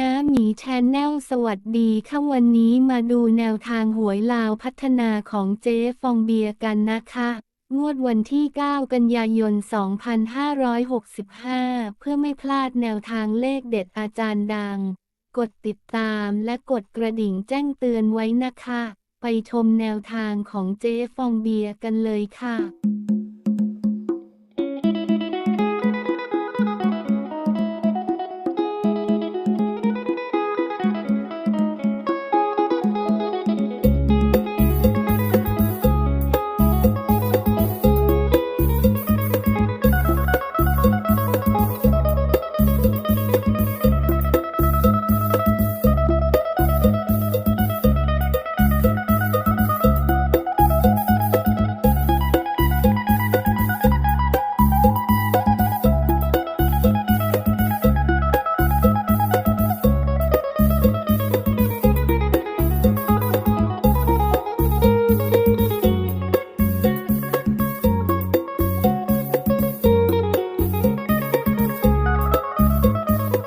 น้ำหนีแชนแนลสวัสดีค่ะวันนี้มาดูแนวทางหวยลาวพัฒนาของเจ๊ฟองเบียกันนะคะ งวดวันที่ 9 กันยายน 2565 เพื่อไม่พลาดแนวทางเลขเด็ดอาจารย์ดัง กดติดตามและกดกระดิ่งแจ้งเตือนไว้นะคะ ไปชมแนวทางของเจ๊ฟองเบียกันเลยค่ะ